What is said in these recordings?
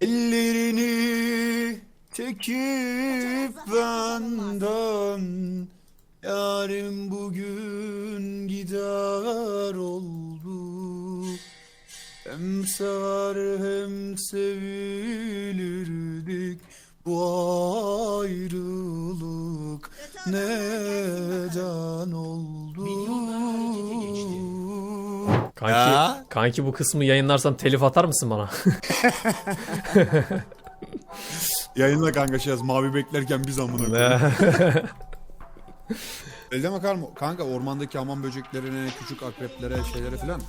Ellerini çekip benden Yarim bugün gider oldu. Hem sever hem sevilirdik Bu ayrılık. Neden Kanki, Ya? kanki bu kısmı yayınlarsan telif atar mısın bana? Yayınla kanka şey yaz mavi beklerken biz amına koyayım. Elde bakar mı? Kanka ormandaki hamam böceklerine, küçük akreplere, şeylere filan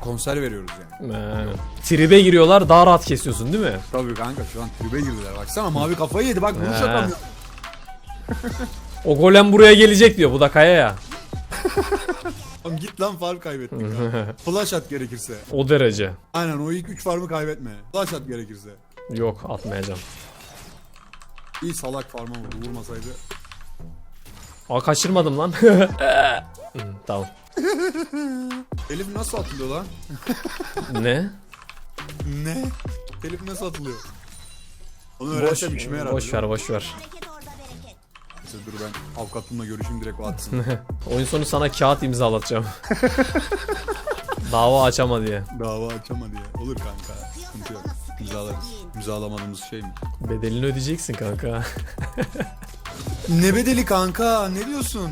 konser veriyoruz yani. Ne? Tribe giriyorlar daha rahat kesiyorsun değil mi? Tabii kanka şu an tribe girdiler. Baksana mavi kafayı yedi bak vuruş atamıyor. O golem buraya gelecek diyor bu da kaya ya. Oğlum git lan farm kaybettik ya. Flash at gerekirse. O derece. Aynen o ilk 3 farmı kaybetme. Flash at gerekirse. Yok atmayacağım. İyi salak farma vurdu vurmasaydı. Aa kaçırmadım lan. Hı, tamam. Elif nasıl atılıyor lan? Ne? Ne? Elif nasıl atılıyor? Onu öğrensem işime yarar. boş ver boş ver. Bereket. Neyse dur ben avukatımla görüşeyim direkt o atsın. Oyun sonu sana kağıt imzalatacağım. Dava açama diye. Dava açama diye. Olur kanka. Sıkıntı yok. İmzalarız. İmzalamadığımız şey mi? Bedelini ödeyeceksin kanka. Ne bedeli kanka? Ne diyorsun?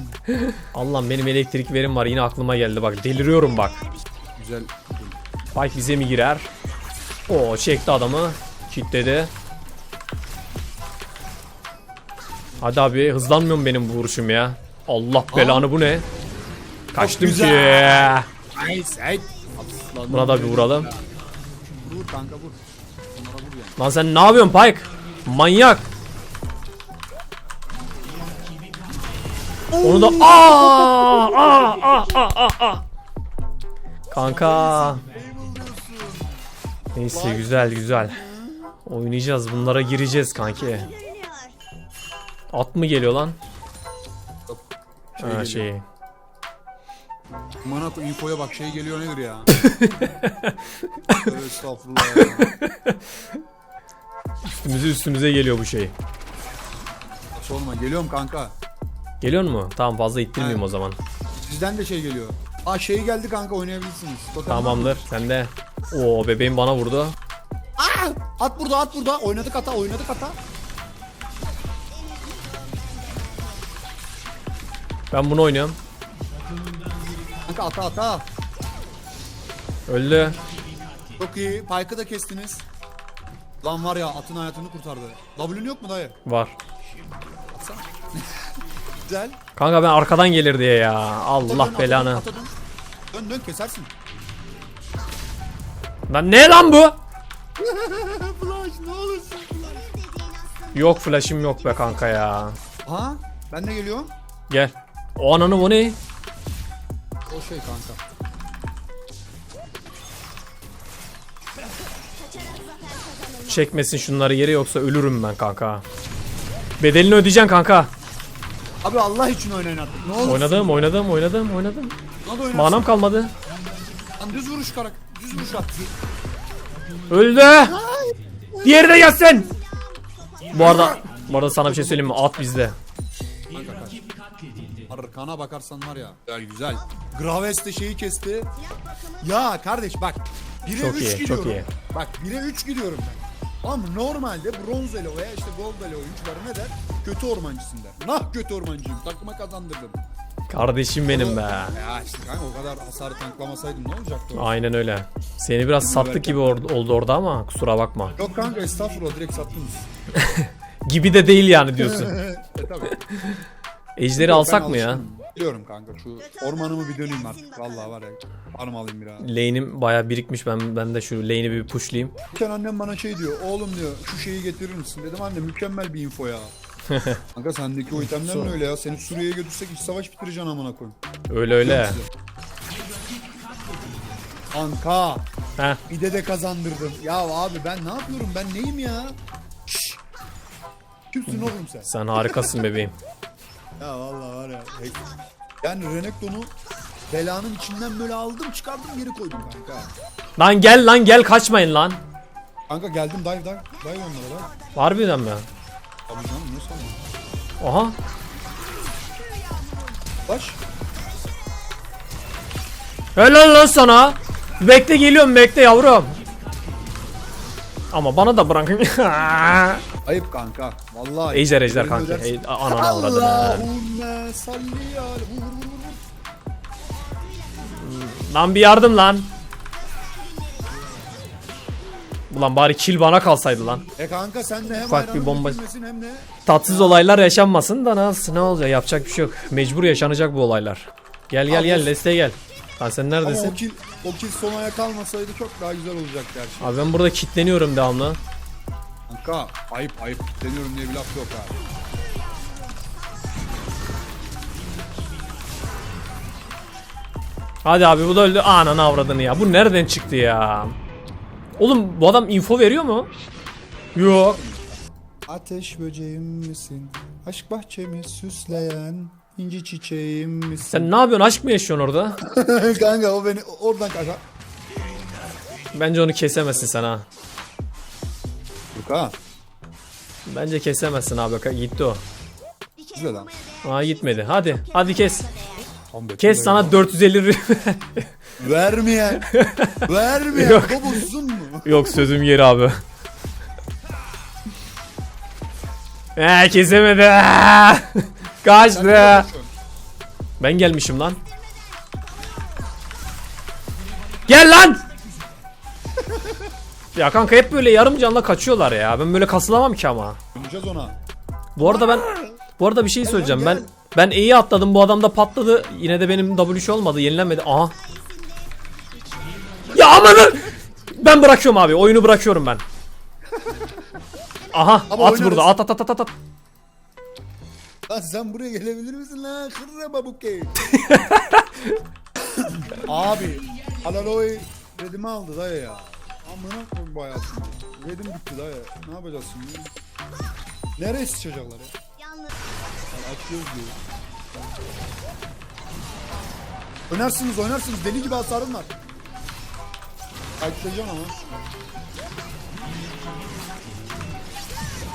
Allah'ım benim elektrik verim var yine aklıma geldi bak deliriyorum bak. Güzel. Spike bize mi girer? Oo çekti adamı. Kitledi. Hadi abi hızlanmıyor mu benim vuruşum ya? Allah belanı bu ne? Kaçtım ki. Buna da bir vuralım. Vur kanka vur. Bunlara vur yani. Lan sen ne yapıyorsun Pike? Manyak. Onu da aa aa aa aa aa. Kanka. Neyse güzel güzel. Oynayacağız bunlara gireceğiz kanki. At mı geliyor lan? Şey Ha geliyor. şey. Manat infoya bak şey geliyor nedir ya? Estağfurullah ya. Üstümüze üstümüze geliyor bu şey. Sorma geliyorum kanka. Geliyor mu? Tamam fazla ittirmeyeyim o zaman. Sizden de şey geliyor. Aa şey geldi kanka oynayabilirsiniz. Totem var mı? Tamamdır. Sen de. Oo bebeğim bana vurdu. At burada at burada. Oynadık ata oynadık ata. Ben bunu oynuyorum. Kanka ata ata. Öldü. Çok iyi. Pike'ı da kestiniz. Lan var ya atın hayatını kurtardı. W'un yok mu dayı? Var. Atsana. Güzel. Kanka ben arkadan gelir diye ya. Ata Allah dön, ata belanı. Ata dön. dön dön kesersin. Lan ne lan bu? Flash ne olursun. Yok flash'im yok be kanka ya. Ha? Ben de geliyorum. Gel. O ananı bu ne? O şey kanka. Çekmesin şunları yere yoksa ölürüm ben kanka. Bedelini ödeyeceksin kanka. Abi Allah için oynayın artık. Ne olur. Oynadım oynadım oynadım oynadım. Oynarsın. Manam kalmadı. Lan düz vuruş karak. Düz vuruş at. Öldü. Diğeri de gelsin. Bu arada bu arada sana bir şey söyleyeyim mi? At bizde. Kanka kaç. Arkana bakarsan var ya. Güzel güzel. Graves de şeyi kesti. Ya kardeş bak. 1'e Çok 3 iyi, çok gidiyorum. iyi. Bak 1'e 3 gidiyorum ben. Ama normalde bronz ele veya işte gold ele oyuncuları ne der? Kötü ormancısın der. Nah kötü ormancıyım. Takıma kazandırdım. Kardeşim benim be. Ya işte kanka o kadar hasarı tanklamasaydım ne olacaktı o? Aynen öyle. Seni biraz sattık gibi or- oldu orada ama kusura bakma. Yok kanka estağfurullah direkt sattınız. Gibi de değil yani diyorsun. e tabi. Ejderi alsak mı ya? Biliyorum kanka şu ormanımı bir döneyim artık. Vallahi var ya. Farm alayım biraz. Lane'im baya birikmiş ben ben de şu lane'i bir pushlayayım. Geçen annem bana şey diyor. Oğlum diyor şu şeyi getirir misin? Dedim anne mükemmel bir info ya. Kanka sendeki o itemler ne öyle ya? Seni Suriye'ye götürsek iç savaş bitireceksin amına koyayım. Öyle öyle. Kanka Heh. bir de de kazandırdım. Ya abi ben ne yapıyorum? Ben neyim ya? Şşş. Kimsin oğlum sen? Sen harikasın bebeğim. Ya vallahi var ya. Hey. Yani Renekton'u belanın içinden böyle aldım çıkardım geri koydum kanka. Lan gel lan gel kaçmayın lan. Kanka geldim dive dive. Dive onlara da. Harbiden mi? Tabii canım ne sandın? Aha. Baş. Helal lan sana. Bekle geliyorum bekle yavrum. Ama bana da bırakın. Ayıp kanka. Vallahi. ejder ejder kanka. Ey, ananı avradını. Allahümme salli vur. Lan bir yardım lan. Ulan bari kill bana kalsaydı lan. E kanka sen de hem Ufak bir bomba- hem de Tatsız olaylar yaşanmasın da nasıl ne olacak yapacak bir şey yok. Mecbur yaşanacak bu olaylar. Gel gel gel desteğe gel. Lan sen Ama neredesin? o kill, o kill son aya kalmasaydı çok daha güzel olacak gerçi. Abi ben burada kitleniyorum devamlı. Kanka ayıp ayıp deniyorum diye bir laf yok abi. Hadi abi bu da öldü. Ananı avradını ya. Bu nereden çıktı ya? Oğlum bu adam info veriyor mu? Yok. Ateş böceğim misin? Aşk bahçemi süsleyen inci çiçeğim misin? Sen ne yapıyorsun? Aşk mı yaşıyorsun orada? kanka o beni oradan kaçar. Bence onu kesemezsin sen ha. Ha. Bence kesemezsin abi. Ka- Gitti o. Güzel lan. Aa gitmedi. Hadi. Hadi kes. Tam bekle Kes sana 450 lira. Vermeyen. Vermeyen. Yok. Bozsun mu? Yok sözüm geri abi. Eee kesemedi. Kaçtı. Ben gelmişim lan. Gel lan. ya kanka hep böyle yarım canla kaçıyorlar ya. Ben böyle kasılamam ki ama. Döneceğiz ona. Bu arada ben bu arada bir şey söyleyeceğim. Ben ben E'yi atladım. Bu adam da patladı. Yine de benim W olmadı. Yenilenmedi. Aha. Ya amanın. Ben bırakıyorum abi. Oyunu bırakıyorum ben. Aha Ama at oynarız. burada. At at at at at. Lan sen buraya gelebilir misin lan? Kırra babuke. Abi. Alaloy redimi aldı dayı ya. Amına koy bu hayatım. Redim bitti dayı. Ne yapacağız şimdi? Nereye sıçacaklar ya? Yalnız Lan açıyoruz diyor. Oynarsınız oynarsınız. Deli gibi hasarım var. Kayıtlayacağım ama.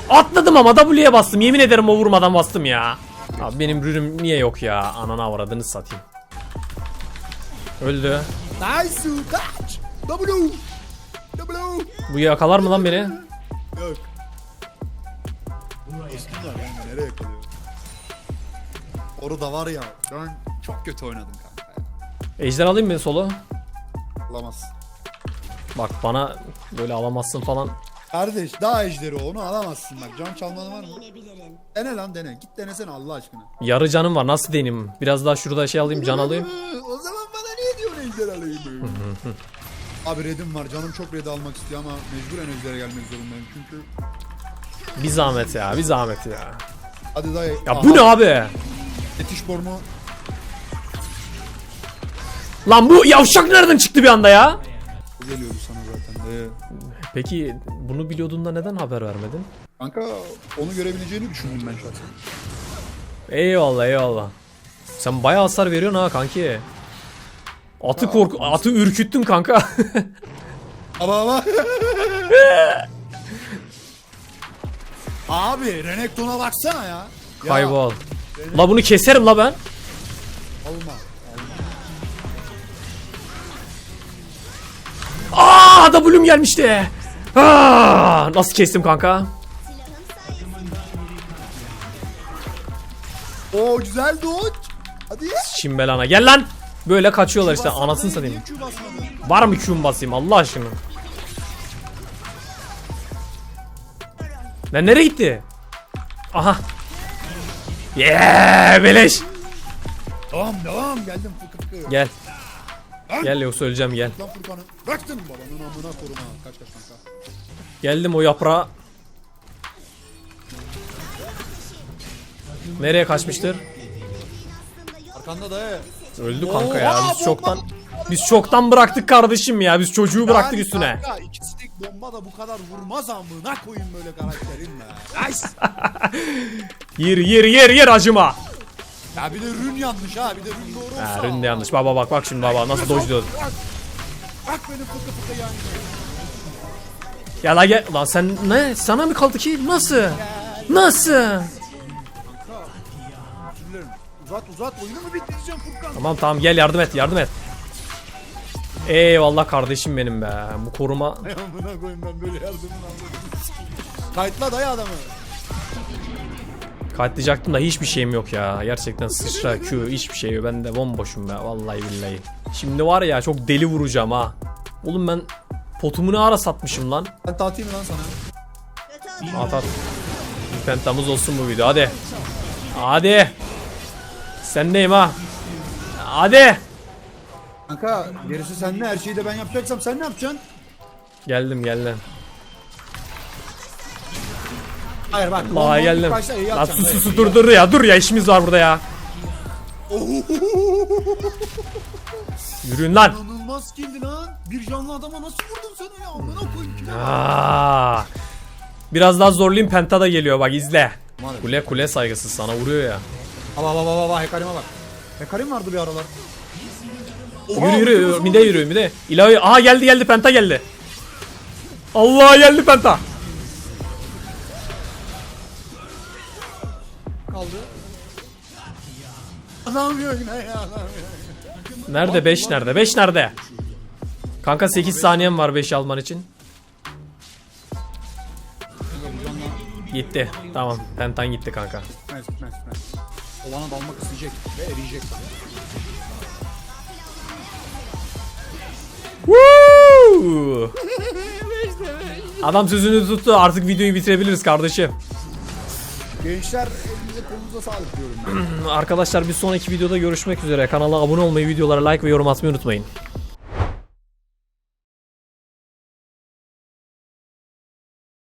Atladım ama W'ye bastım. Yemin ederim o vurmadan bastım ya. Abi benim rürüm niye yok ya? Ananı avradını satayım. Öldü. Nice kaç. W. W. Bu yakalar mı lan beni? Yok. Dostum var yani nereye kalıyor? Orada var ya ben çok kötü oynadım kanka ya. Ejder alayım mı solo? Alamaz. Bak bana böyle alamazsın falan. Kardeş daha ejderi o, onu alamazsın bak can çalmanı var mı? Dene lan dene git denesene Allah aşkına. Yarı canım var nasıl deneyim? Biraz daha şurada şey alayım can alayım. o zaman bana niye diyorsun ejder alayım? Abi redim var canım çok red almak istiyor ama mecburen ejdere gelmek zorundayım çünkü. Bir zahmet ya bir zahmet ya. Hadi dayı. Ya bu ne abi? Yetiş bormu. Lan bu yavşak nereden çıktı bir anda ya? Bu geliyordu sana zaten dayı. Peki bunu biliyordun da neden haber vermedin? Kanka onu görebileceğini düşündüm ben şahsen. Eyvallah eyvallah. Sen bayağı hasar veriyorsun ha kanki. Atı kork atı ürküttün kanka. Ama ama. Abi Renekton'a baksana ya. ya Kaybol. La bunu keserim la ben. Olma. Aa W'm gelmişti. Aa, nasıl kestim kanka? Oo güzel dodge. Hadi. Şimbelana gel lan. Böyle kaçıyorlar işte anasını satayım. Var mı Q'm basayım Allah aşkına? Lan nereye gitti? Aha. Yeah beleş. Devam devam geldim fıkı fıkı. Gel. Gel yoksa öleceğim gel. Lan Furkan'ı. Bıraktın babanın amına koruma. Kaç kaç kanka. Geldim o yaprağa. Nereye kaçmıştır? Arkanda dayı. Öldü kanka ya. Oha, Biz çoktan biz çoktan bıraktık kardeşim ya. Biz çocuğu bıraktık Yani üstüne. Kanka iki stick bomba da bu kadar vurmaz amına koyayım böyle karakterin be. Nice. Yer yer yer yer acıma. Ya bir de rün yanlış ha. Bir de rün doğru olsa. Ha, rün de yanlış. Baba bak bak şimdi baba nasıl dojluyor. Bak, beni fıkı fıkı yani. Gel la gel. Lan sen ne? Sana mı kaldı ki? Nasıl? Nasıl? Uzat uzat oyunu mu bitireceğim Furkan? Tamam tamam gel yardım et yardım et. Eyvallah kardeşim benim be. Bu koruma Ay amına koyayım ben böyle yardımını almadım. Kayıtla dayı adamı. Katlayacaktım da hiçbir şeyim yok ya. Gerçekten sıçra Q hiçbir şey yok. Ben de bomboşum be vallahi billahi. Şimdi var ya çok deli vuracağım ha. Oğlum ben potumu ne ara satmışım lan. Ben tatayım lan sana. At at. Bir pentamız olsun bu video hadi. Hadi. Sendeyim ha. Hadi. Kanka gerisi sende her şeyi de ben yapacaksam sen ne yapacaksın? Geldim geldim. Hayır bak. Vallahi bomba geldim. Lan sus sus sus, dur dur ya dur ya işimiz var burada ya. Yürüyün lan. İnanılmaz skilldi lan. Bir canlı adama nasıl vurdun sen öyle amına koyayım kime bak. Aa. Biraz daha zorlayayım penta da geliyor bak izle. Maalesef. Kule kule saygısız sana vuruyor ya. Aba aba aba aba Hekarime bak. Hekarim vardı bir aralar. Yürü yürü yürü mide yürü mide. İlahi aha geldi geldi penta geldi. Allah geldi penta. Kaldı. Adam yok ne ya adam yok. Nerede 5 nerede? 5 nerede? Kanka 8 saniyem var 5 alman için. Gitti. Tamam. Pentan gitti kanka. Olana dalmak isteyecek ve eriyecek. Woo! Adam sözünü tuttu. Artık videoyu bitirebiliriz kardeşim. Gençler kolunuza sağlık diyorum. Arkadaşlar bir sonraki videoda görüşmek üzere. Kanala abone olmayı, videolara like ve yorum atmayı unutmayın.